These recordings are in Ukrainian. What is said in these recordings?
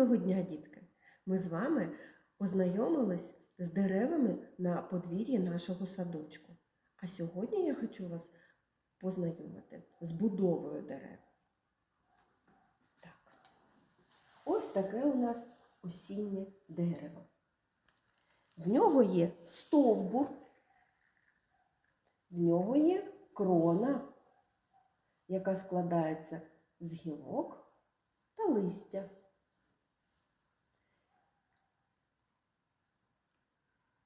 Доброго дня, дітки! Ми з вами познайомились з деревами на подвір'ї нашого садочку. А сьогодні я хочу вас познайомити з будовою дерев. Так. Ось таке у нас осіннє дерево. В нього є стовбур, в нього є крона, яка складається з гілок та листя.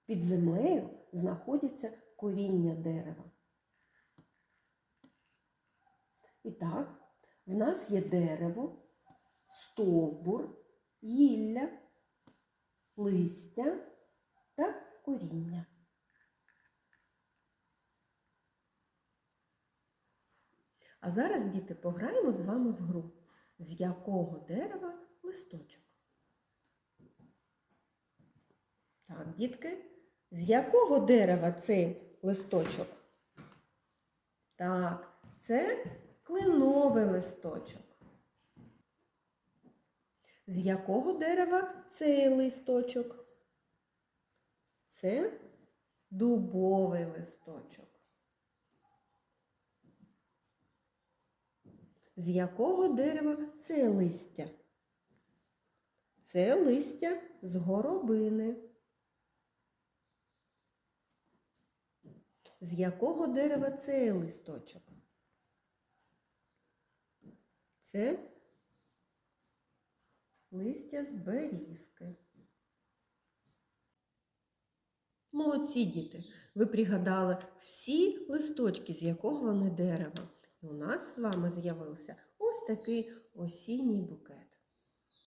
Під землею знаходиться коріння дерева. І так, в нас є дерево, стовбур, гілля, листя та коріння. А зараз, діти, пограємо з вами в гру. З якого дерева листочок? Так, дітки, з якого дерева цей листочок? Так, це кленовий листочок. З якого дерева цей листочок? Це дубовий листочок. З якого дерева це листя? Це листя з горобини. З якого дерева цей листочок? Це листя з берізки. Молодці діти! Ви пригадали всі листочки, з якого вони дерева. І у нас з вами з'явився ось такий осінній букет.